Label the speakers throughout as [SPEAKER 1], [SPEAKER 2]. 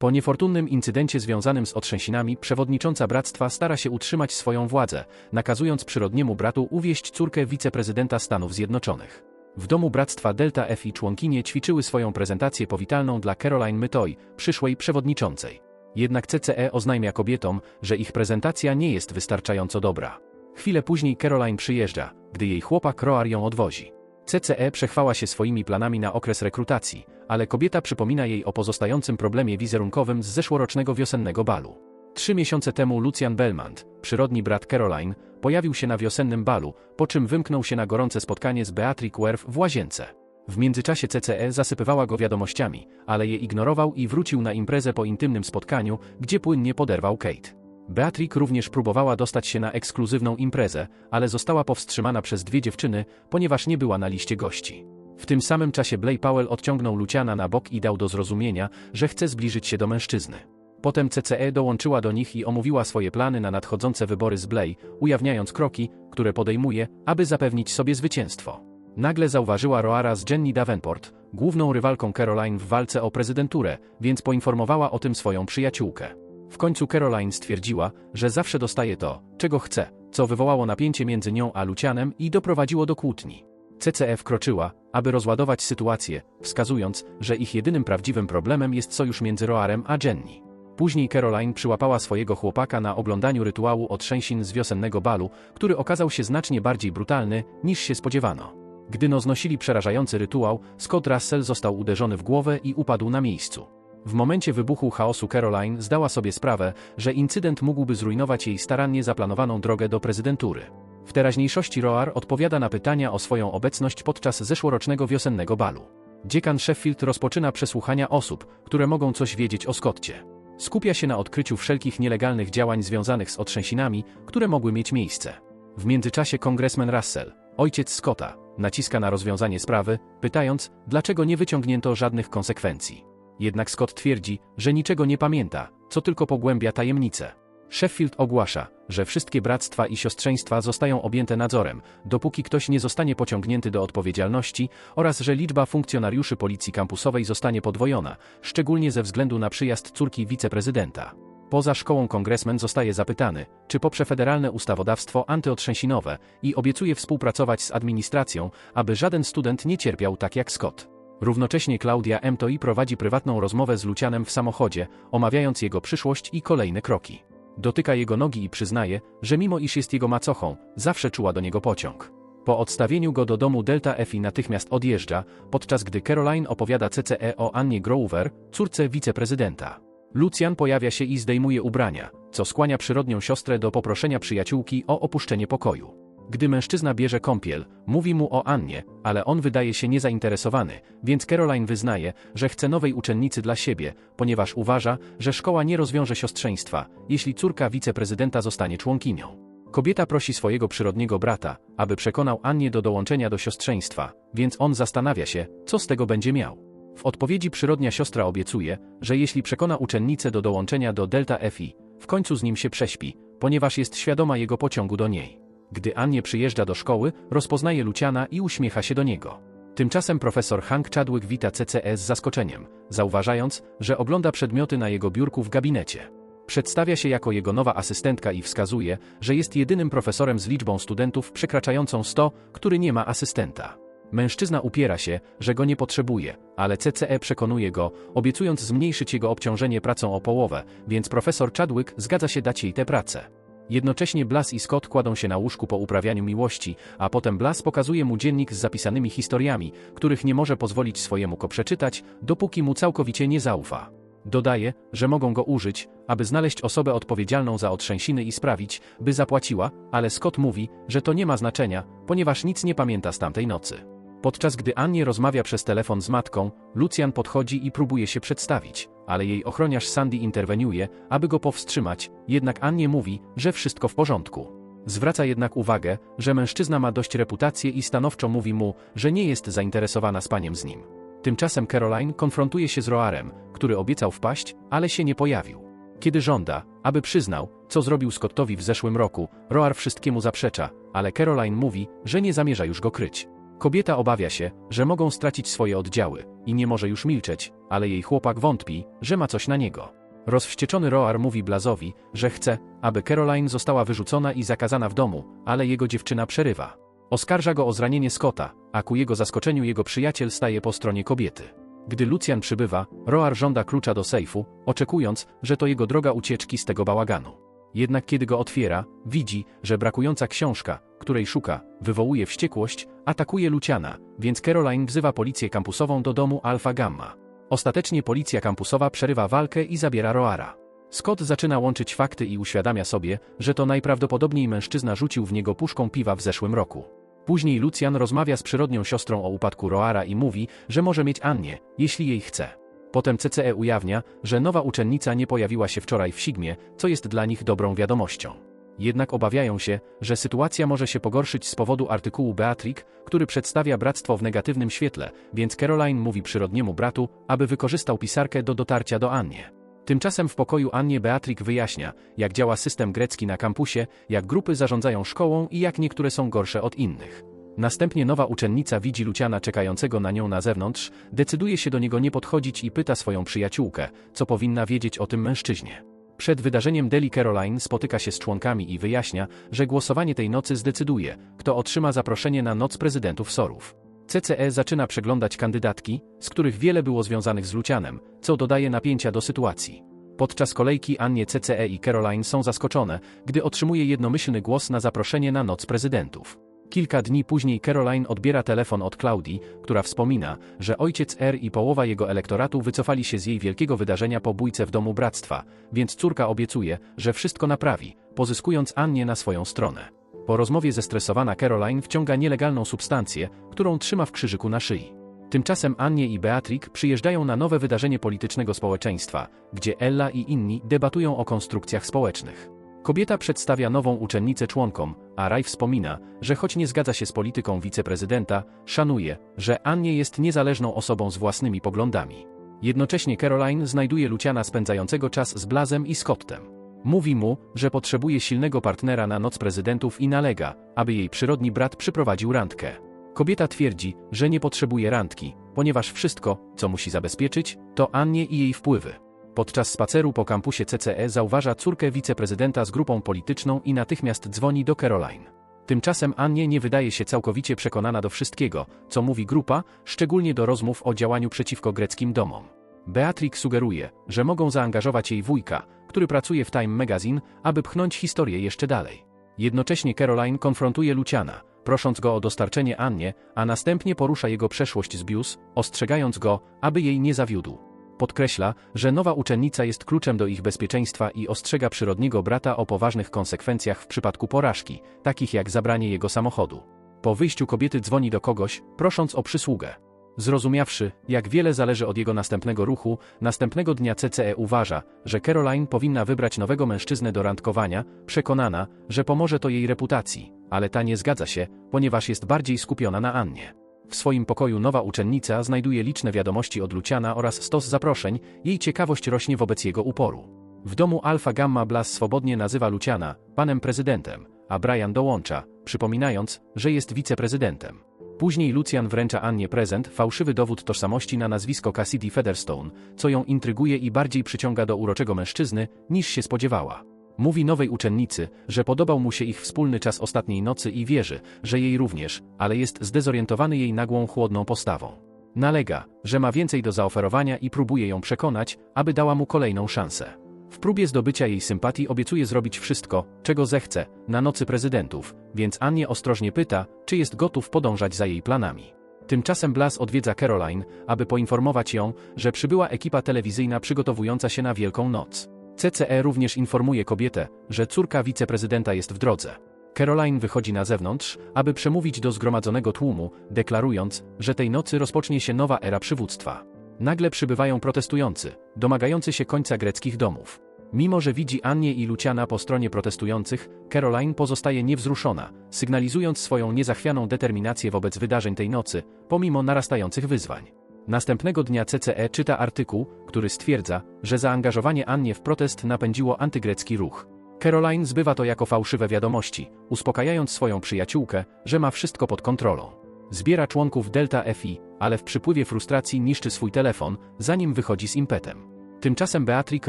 [SPEAKER 1] Po niefortunnym incydencie związanym z otrzęsinami, przewodnicząca bractwa stara się utrzymać swoją władzę, nakazując przyrodniemu bratu uwieść córkę wiceprezydenta Stanów Zjednoczonych. W domu bractwa Delta F i członkinie ćwiczyły swoją prezentację powitalną dla Caroline Mytoi, przyszłej przewodniczącej. Jednak CCE oznajmia kobietom, że ich prezentacja nie jest wystarczająco dobra. Chwilę później Caroline przyjeżdża, gdy jej chłopak Roar ją odwozi. CCE przechwała się swoimi planami na okres rekrutacji, ale kobieta przypomina jej o pozostającym problemie wizerunkowym z zeszłorocznego wiosennego balu. Trzy miesiące temu Lucian Belmont, przyrodni brat Caroline, pojawił się na wiosennym balu, po czym wymknął się na gorące spotkanie z Beatrix Werf w łazience. W międzyczasie CCE zasypywała go wiadomościami, ale je ignorował i wrócił na imprezę po intymnym spotkaniu, gdzie płynnie poderwał Kate. Beatrix również próbowała dostać się na ekskluzywną imprezę, ale została powstrzymana przez dwie dziewczyny, ponieważ nie była na liście gości. W tym samym czasie Blay Powell odciągnął Luciana na bok i dał do zrozumienia, że chce zbliżyć się do mężczyzny. Potem CCE dołączyła do nich i omówiła swoje plany na nadchodzące wybory z Blay, ujawniając kroki, które podejmuje, aby zapewnić sobie zwycięstwo. Nagle zauważyła Roara z Jenny Davenport, główną rywalką Caroline w walce o prezydenturę, więc poinformowała o tym swoją przyjaciółkę. W końcu Caroline stwierdziła, że zawsze dostaje to, czego chce, co wywołało napięcie między nią a Lucianem i doprowadziło do kłótni. CCE wkroczyła, aby rozładować sytuację, wskazując, że ich jedynym prawdziwym problemem jest sojusz między Roarem a Jenny. Później Caroline przyłapała swojego chłopaka na oglądaniu rytuału otrzęsin z wiosennego balu, który okazał się znacznie bardziej brutalny, niż się spodziewano. Gdy no znosili przerażający rytuał, Scott Russell został uderzony w głowę i upadł na miejscu. W momencie wybuchu chaosu Caroline zdała sobie sprawę, że incydent mógłby zrujnować jej starannie zaplanowaną drogę do prezydentury. W teraźniejszości Roar odpowiada na pytania o swoją obecność podczas zeszłorocznego wiosennego balu. Dziekan Sheffield rozpoczyna przesłuchania osób, które mogą coś wiedzieć o Scotcie. Skupia się na odkryciu wszelkich nielegalnych działań związanych z otrzęsinami, które mogły mieć miejsce. W międzyczasie kongresmen Russell, ojciec Scotta, naciska na rozwiązanie sprawy, pytając, dlaczego nie wyciągnięto żadnych konsekwencji. Jednak Scott twierdzi, że niczego nie pamięta, co tylko pogłębia tajemnicę. Sheffield ogłasza, że wszystkie bractwa i siostrzeństwa zostają objęte nadzorem, dopóki ktoś nie zostanie pociągnięty do odpowiedzialności oraz że liczba funkcjonariuszy policji kampusowej zostanie podwojona, szczególnie ze względu na przyjazd córki wiceprezydenta. Poza szkołą kongresmen zostaje zapytany, czy poprze federalne ustawodawstwo antyotrzęsinowe i obiecuje współpracować z administracją, aby żaden student nie cierpiał tak jak Scott. Równocześnie Claudia M. Toi prowadzi prywatną rozmowę z Lucianem w samochodzie, omawiając jego przyszłość i kolejne kroki. Dotyka jego nogi i przyznaje, że mimo iż jest jego macochą, zawsze czuła do niego pociąg. Po odstawieniu go do domu Delta Effi natychmiast odjeżdża, podczas gdy Caroline opowiada CCE o Annie Grover, córce wiceprezydenta. Lucian pojawia się i zdejmuje ubrania, co skłania przyrodnią siostrę do poproszenia przyjaciółki o opuszczenie pokoju. Gdy mężczyzna bierze kąpiel, mówi mu o Annie, ale on wydaje się niezainteresowany, więc Caroline wyznaje, że chce nowej uczennicy dla siebie, ponieważ uważa, że szkoła nie rozwiąże siostrzeństwa, jeśli córka wiceprezydenta zostanie członkinią. Kobieta prosi swojego przyrodniego brata, aby przekonał Annie do dołączenia do siostrzeństwa, więc on zastanawia się, co z tego będzie miał. W odpowiedzi przyrodnia siostra obiecuje, że jeśli przekona uczennicę do dołączenia do Delta Fi, w końcu z nim się prześpi, ponieważ jest świadoma jego pociągu do niej. Gdy Annie przyjeżdża do szkoły, rozpoznaje Luciana i uśmiecha się do niego. Tymczasem profesor Hank Chadwick wita CCE z zaskoczeniem, zauważając, że ogląda przedmioty na jego biurku w gabinecie. Przedstawia się jako jego nowa asystentka i wskazuje, że jest jedynym profesorem z liczbą studentów przekraczającą 100, który nie ma asystenta. Mężczyzna upiera się, że go nie potrzebuje, ale CCE przekonuje go, obiecując zmniejszyć jego obciążenie pracą o połowę, więc profesor Chadwick zgadza się dać jej tę pracę. Jednocześnie Blas i Scott kładą się na łóżku po uprawianiu miłości, a potem Blas pokazuje mu dziennik z zapisanymi historiami, których nie może pozwolić swojemu ko przeczytać, dopóki mu całkowicie nie zaufa. Dodaje, że mogą go użyć, aby znaleźć osobę odpowiedzialną za otrzęsiny i sprawić, by zapłaciła, ale Scott mówi, że to nie ma znaczenia, ponieważ nic nie pamięta z tamtej nocy. Podczas gdy Annie rozmawia przez telefon z matką, Lucian podchodzi i próbuje się przedstawić ale jej ochroniarz Sandy interweniuje, aby go powstrzymać, jednak Annie mówi, że wszystko w porządku. Zwraca jednak uwagę, że mężczyzna ma dość reputację i stanowczo mówi mu, że nie jest zainteresowana spaniem z nim. Tymczasem Caroline konfrontuje się z Roarem, który obiecał wpaść, ale się nie pojawił. Kiedy żąda, aby przyznał, co zrobił Scottowi w zeszłym roku, Roar wszystkiemu zaprzecza, ale Caroline mówi, że nie zamierza już go kryć. Kobieta obawia się, że mogą stracić swoje oddziały i nie może już milczeć, ale jej chłopak wątpi, że ma coś na niego. Rozwścieczony Roar mówi Blazowi, że chce, aby Caroline została wyrzucona i zakazana w domu, ale jego dziewczyna przerywa. Oskarża go o zranienie Scotta, a ku jego zaskoczeniu jego przyjaciel staje po stronie kobiety. Gdy Lucian przybywa, Roar żąda klucza do sejfu, oczekując, że to jego droga ucieczki z tego bałaganu. Jednak kiedy go otwiera, widzi, że brakująca książka, której szuka, wywołuje wściekłość, atakuje Luciana, więc Caroline wzywa policję kampusową do domu Alpha Gamma. Ostatecznie policja kampusowa przerywa walkę i zabiera Roara. Scott zaczyna łączyć fakty i uświadamia sobie, że to najprawdopodobniej mężczyzna rzucił w niego puszką piwa w zeszłym roku. Później Lucian rozmawia z przyrodnią siostrą o upadku Roara i mówi, że może mieć Annię, jeśli jej chce. Potem CCE ujawnia, że nowa uczennica nie pojawiła się wczoraj w Sigmie, co jest dla nich dobrą wiadomością. Jednak obawiają się, że sytuacja może się pogorszyć z powodu artykułu Beatrix, który przedstawia bractwo w negatywnym świetle, więc Caroline mówi przyrodniemu bratu, aby wykorzystał pisarkę do dotarcia do Annie. Tymczasem w pokoju Annie Beatrix wyjaśnia, jak działa system grecki na kampusie, jak grupy zarządzają szkołą i jak niektóre są gorsze od innych. Następnie nowa uczennica widzi Luciana czekającego na nią na zewnątrz, decyduje się do niego nie podchodzić i pyta swoją przyjaciółkę, co powinna wiedzieć o tym mężczyźnie. Przed wydarzeniem Deli Caroline spotyka się z członkami i wyjaśnia, że głosowanie tej nocy zdecyduje, kto otrzyma zaproszenie na Noc Prezydentów Sorów. CCE zaczyna przeglądać kandydatki, z których wiele było związanych z Lucianem, co dodaje napięcia do sytuacji. Podczas kolejki Annie CCE i Caroline są zaskoczone, gdy otrzymuje jednomyślny głos na zaproszenie na Noc Prezydentów. Kilka dni później Caroline odbiera telefon od Claudii, która wspomina, że ojciec R i połowa jego elektoratu wycofali się z jej wielkiego wydarzenia po bójce w domu bractwa, więc córka obiecuje, że wszystko naprawi, pozyskując Annie na swoją stronę. Po rozmowie zestresowana Caroline wciąga nielegalną substancję, którą trzyma w krzyżyku na szyi. Tymczasem Annie i Beatrix przyjeżdżają na nowe wydarzenie politycznego społeczeństwa, gdzie Ella i inni debatują o konstrukcjach społecznych. Kobieta przedstawia nową uczennicę członkom, a Raj wspomina, że choć nie zgadza się z polityką wiceprezydenta, szanuje, że Annie jest niezależną osobą z własnymi poglądami. Jednocześnie Caroline znajduje Luciana spędzającego czas z Blazem i Scottem. Mówi mu, że potrzebuje silnego partnera na noc prezydentów i nalega, aby jej przyrodni brat przyprowadził randkę. Kobieta twierdzi, że nie potrzebuje randki, ponieważ wszystko, co musi zabezpieczyć, to Annie i jej wpływy. Podczas spaceru po kampusie CCE zauważa córkę wiceprezydenta z grupą polityczną i natychmiast dzwoni do Caroline. Tymczasem Annie nie wydaje się całkowicie przekonana do wszystkiego, co mówi grupa, szczególnie do rozmów o działaniu przeciwko greckim domom. Beatrix sugeruje, że mogą zaangażować jej wujka, który pracuje w Time Magazine, aby pchnąć historię jeszcze dalej. Jednocześnie Caroline konfrontuje Luciana, prosząc go o dostarczenie Annie, a następnie porusza jego przeszłość z Bius, ostrzegając go, aby jej nie zawiódł. Podkreśla, że nowa uczennica jest kluczem do ich bezpieczeństwa i ostrzega przyrodniego brata o poważnych konsekwencjach w przypadku porażki, takich jak zabranie jego samochodu. Po wyjściu kobiety dzwoni do kogoś, prosząc o przysługę. Zrozumiawszy, jak wiele zależy od jego następnego ruchu, następnego dnia CCE uważa, że Caroline powinna wybrać nowego mężczyznę do randkowania, przekonana, że pomoże to jej reputacji, ale ta nie zgadza się, ponieważ jest bardziej skupiona na Annie. W swoim pokoju nowa uczennica znajduje liczne wiadomości od Luciana oraz stos zaproszeń, jej ciekawość rośnie wobec jego uporu. W domu Alpha Gamma Blas swobodnie nazywa Luciana panem prezydentem, a Brian dołącza, przypominając, że jest wiceprezydentem. Później Lucian wręcza Annie prezent, fałszywy dowód tożsamości na nazwisko Cassidy Featherstone, co ją intryguje i bardziej przyciąga do uroczego mężczyzny, niż się spodziewała. Mówi nowej uczennicy, że podobał mu się ich wspólny czas ostatniej nocy i wierzy, że jej również, ale jest zdezorientowany jej nagłą chłodną postawą. Nalega, że ma więcej do zaoferowania i próbuje ją przekonać, aby dała mu kolejną szansę. W próbie zdobycia jej sympatii obiecuje zrobić wszystko, czego zechce, na nocy prezydentów, więc Annie ostrożnie pyta, czy jest gotów podążać za jej planami. Tymczasem Blas odwiedza Caroline, aby poinformować ją, że przybyła ekipa telewizyjna przygotowująca się na Wielką Noc. CCE również informuje kobietę, że córka wiceprezydenta jest w drodze. Caroline wychodzi na zewnątrz, aby przemówić do zgromadzonego tłumu, deklarując, że tej nocy rozpocznie się nowa era przywództwa. Nagle przybywają protestujący, domagający się końca greckich domów. Mimo, że widzi Annie i Luciana po stronie protestujących, Caroline pozostaje niewzruszona, sygnalizując swoją niezachwianą determinację wobec wydarzeń tej nocy, pomimo narastających wyzwań. Następnego dnia CCE czyta artykuł, który stwierdza, że zaangażowanie Annie w protest napędziło antygrecki ruch. Caroline zbywa to jako fałszywe wiadomości, uspokajając swoją przyjaciółkę, że ma wszystko pod kontrolą. Zbiera członków Delta FI, ale w przypływie frustracji niszczy swój telefon, zanim wychodzi z impetem. Tymczasem Beatrix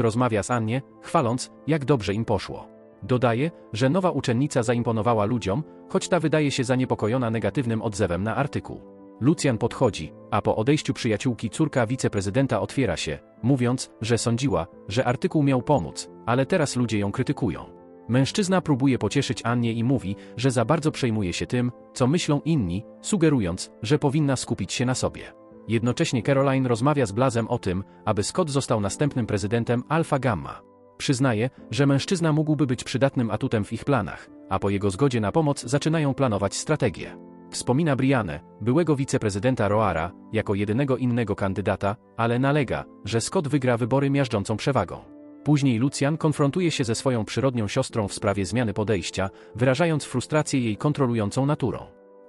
[SPEAKER 1] rozmawia z Annie, chwaląc, jak dobrze im poszło. Dodaje, że nowa uczennica zaimponowała ludziom, choć ta wydaje się zaniepokojona negatywnym odzewem na artykuł. Lucjan podchodzi, a po odejściu przyjaciółki córka wiceprezydenta otwiera się, mówiąc, że sądziła, że artykuł miał pomóc, ale teraz ludzie ją krytykują. Mężczyzna próbuje pocieszyć Annie i mówi, że za bardzo przejmuje się tym, co myślą inni, sugerując, że powinna skupić się na sobie. Jednocześnie Caroline rozmawia z Blazem o tym, aby Scott został następnym prezydentem Alpha Gamma. Przyznaje, że mężczyzna mógłby być przydatnym atutem w ich planach, a po jego zgodzie na pomoc zaczynają planować strategię. Wspomina Brianę, byłego wiceprezydenta Roara, jako jedynego innego kandydata, ale nalega, że Scott wygra wybory miażdżącą przewagą. Później Lucian konfrontuje się ze swoją przyrodnią siostrą w sprawie zmiany podejścia, wyrażając frustrację jej kontrolującą naturą.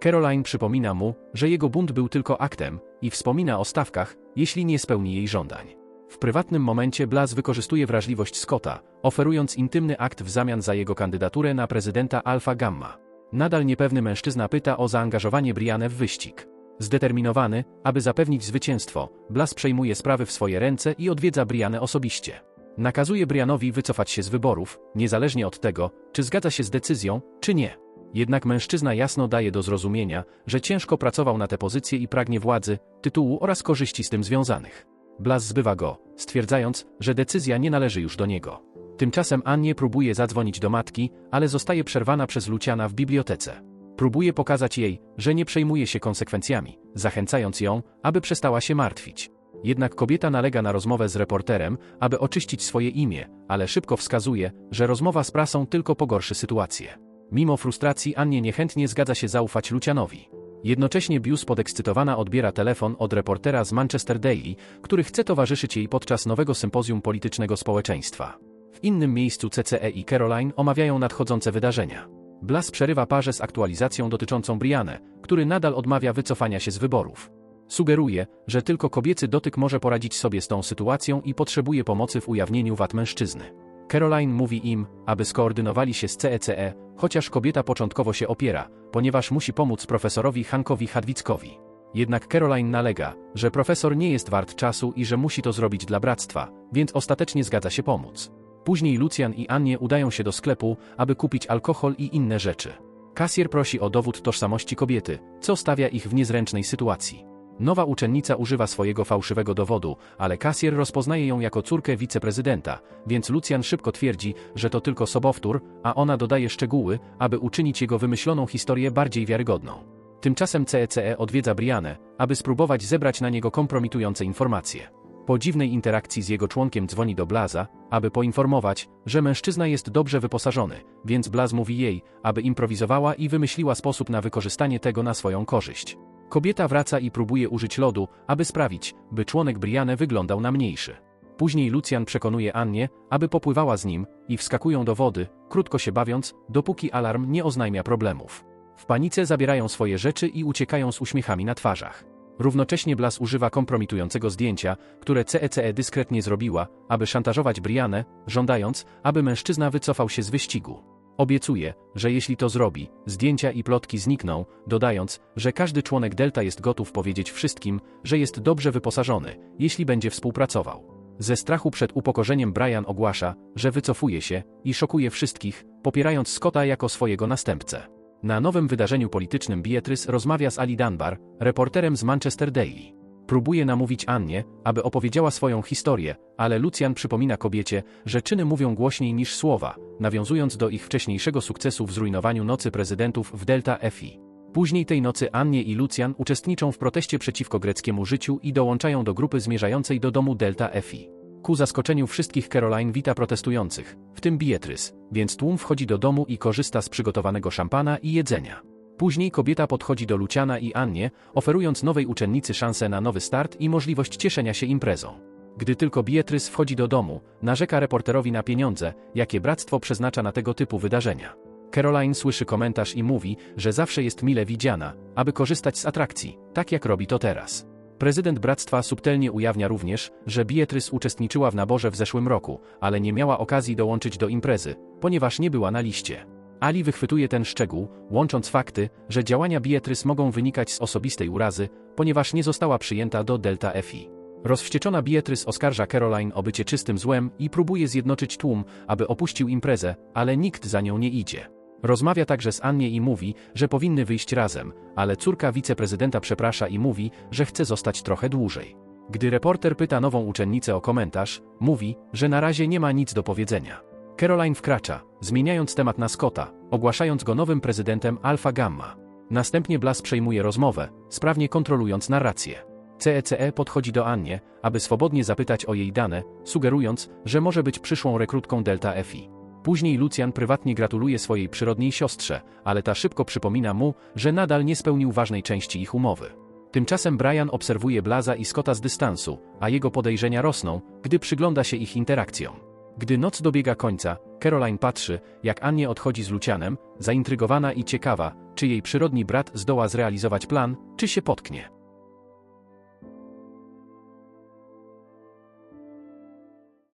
[SPEAKER 1] Caroline przypomina mu, że jego bunt był tylko aktem i wspomina o stawkach, jeśli nie spełni jej żądań. W prywatnym momencie Blas wykorzystuje wrażliwość Scotta, oferując intymny akt w zamian za jego kandydaturę na prezydenta Alpha Gamma. Nadal niepewny mężczyzna pyta o zaangażowanie Brianę w wyścig. Zdeterminowany, aby zapewnić zwycięstwo, Blas przejmuje sprawy w swoje ręce i odwiedza Brianę osobiście. Nakazuje Brianowi wycofać się z wyborów, niezależnie od tego, czy zgadza się z decyzją, czy nie. Jednak mężczyzna jasno daje do zrozumienia, że ciężko pracował na tę pozycję i pragnie władzy, tytułu oraz korzyści z tym związanych. Blas zbywa go, stwierdzając, że decyzja nie należy już do niego. Tymczasem Annie próbuje zadzwonić do matki, ale zostaje przerwana przez Luciana w bibliotece. Próbuje pokazać jej, że nie przejmuje się konsekwencjami, zachęcając ją, aby przestała się martwić. Jednak kobieta nalega na rozmowę z reporterem, aby oczyścić swoje imię, ale szybko wskazuje, że rozmowa z prasą tylko pogorszy sytuację. Mimo frustracji Annie niechętnie zgadza się zaufać Lucianowi. Jednocześnie Bius podekscytowana odbiera telefon od reportera z Manchester Daily, który chce towarzyszyć jej podczas nowego sympozjum politycznego społeczeństwa. W innym miejscu CCE i Caroline omawiają nadchodzące wydarzenia. Blas przerywa parze z aktualizacją dotyczącą Brianę, który nadal odmawia wycofania się z wyborów. Sugeruje, że tylko kobiecy dotyk może poradzić sobie z tą sytuacją i potrzebuje pomocy w ujawnieniu wad mężczyzny. Caroline mówi im, aby skoordynowali się z CECE, chociaż kobieta początkowo się opiera, ponieważ musi pomóc profesorowi Hankowi Hadwickowi. Jednak Caroline nalega, że profesor nie jest wart czasu i że musi to zrobić dla bractwa, więc ostatecznie zgadza się pomóc. Później Lucjan i Annie udają się do sklepu, aby kupić alkohol i inne rzeczy. Kasjer prosi o dowód tożsamości kobiety, co stawia ich w niezręcznej sytuacji. Nowa uczennica używa swojego fałszywego dowodu, ale kasjer rozpoznaje ją jako córkę wiceprezydenta, więc Lucjan szybko twierdzi, że to tylko sobowtór, a ona dodaje szczegóły, aby uczynić jego wymyśloną historię bardziej wiarygodną. Tymczasem CECE odwiedza Brianę, aby spróbować zebrać na niego kompromitujące informacje. Po dziwnej interakcji z jego członkiem dzwoni do Blaza, aby poinformować, że mężczyzna jest dobrze wyposażony, więc Blaz mówi jej, aby improwizowała i wymyśliła sposób na wykorzystanie tego na swoją korzyść. Kobieta wraca i próbuje użyć lodu, aby sprawić, by członek Brianę wyglądał na mniejszy. Później Lucjan przekonuje Annie, aby popływała z nim i wskakują do wody, krótko się bawiąc, dopóki alarm nie oznajmia problemów. W panice zabierają swoje rzeczy i uciekają z uśmiechami na twarzach. Równocześnie Blas używa kompromitującego zdjęcia, które CECE dyskretnie zrobiła, aby szantażować Brianę, żądając, aby mężczyzna wycofał się z wyścigu. Obiecuje, że jeśli to zrobi, zdjęcia i plotki znikną, dodając, że każdy członek Delta jest gotów powiedzieć wszystkim, że jest dobrze wyposażony, jeśli będzie współpracował. Ze strachu przed upokorzeniem Brian ogłasza, że wycofuje się i szokuje wszystkich, popierając Scotta jako swojego następcę. Na nowym wydarzeniu politycznym Beatrice rozmawia z Ali Dunbar, reporterem z Manchester Daily. Próbuje namówić Annie, aby opowiedziała swoją historię, ale Lucjan przypomina kobiecie, że czyny mówią głośniej niż słowa, nawiązując do ich wcześniejszego sukcesu w zrujnowaniu nocy prezydentów w Delta FI. Później tej nocy Annie i Lucjan uczestniczą w proteście przeciwko greckiemu życiu i dołączają do grupy zmierzającej do domu Delta FI. Ku zaskoczeniu wszystkich Caroline wita protestujących, w tym Beatrice, więc tłum wchodzi do domu i korzysta z przygotowanego szampana i jedzenia. Później kobieta podchodzi do Luciana i Annie, oferując nowej uczennicy szansę na nowy start i możliwość cieszenia się imprezą. Gdy tylko Beatrice wchodzi do domu, narzeka reporterowi na pieniądze, jakie bractwo przeznacza na tego typu wydarzenia. Caroline słyszy komentarz i mówi, że zawsze jest mile widziana, aby korzystać z atrakcji, tak jak robi to teraz. Prezydent bractwa subtelnie ujawnia również, że Beatrice uczestniczyła w naborze w zeszłym roku, ale nie miała okazji dołączyć do imprezy, ponieważ nie była na liście. Ali wychwytuje ten szczegół, łącząc fakty, że działania Beatrice mogą wynikać z osobistej urazy, ponieważ nie została przyjęta do Delta FI. Rozwścieczona Beatrice oskarża Caroline o bycie czystym złem i próbuje zjednoczyć tłum, aby opuścił imprezę, ale nikt za nią nie idzie. Rozmawia także z Annie i mówi, że powinny wyjść razem, ale córka wiceprezydenta przeprasza i mówi, że chce zostać trochę dłużej. Gdy reporter pyta nową uczennicę o komentarz, mówi, że na razie nie ma nic do powiedzenia. Caroline wkracza, zmieniając temat na Scotta, ogłaszając go nowym prezydentem Alpha Gamma. Następnie Blas przejmuje rozmowę, sprawnie kontrolując narrację. CECE podchodzi do Annie, aby swobodnie zapytać o jej dane, sugerując, że może być przyszłą rekrutką Delta FI. Później Lucjan prywatnie gratuluje swojej przyrodniej siostrze, ale ta szybko przypomina mu, że nadal nie spełnił ważnej części ich umowy. Tymczasem Brian obserwuje Blaza i Scotta z dystansu, a jego podejrzenia rosną, gdy przygląda się ich interakcjom. Gdy noc dobiega końca, Caroline patrzy, jak Annie odchodzi z Lucianem, zaintrygowana i ciekawa, czy jej przyrodni brat zdoła zrealizować plan, czy się potknie.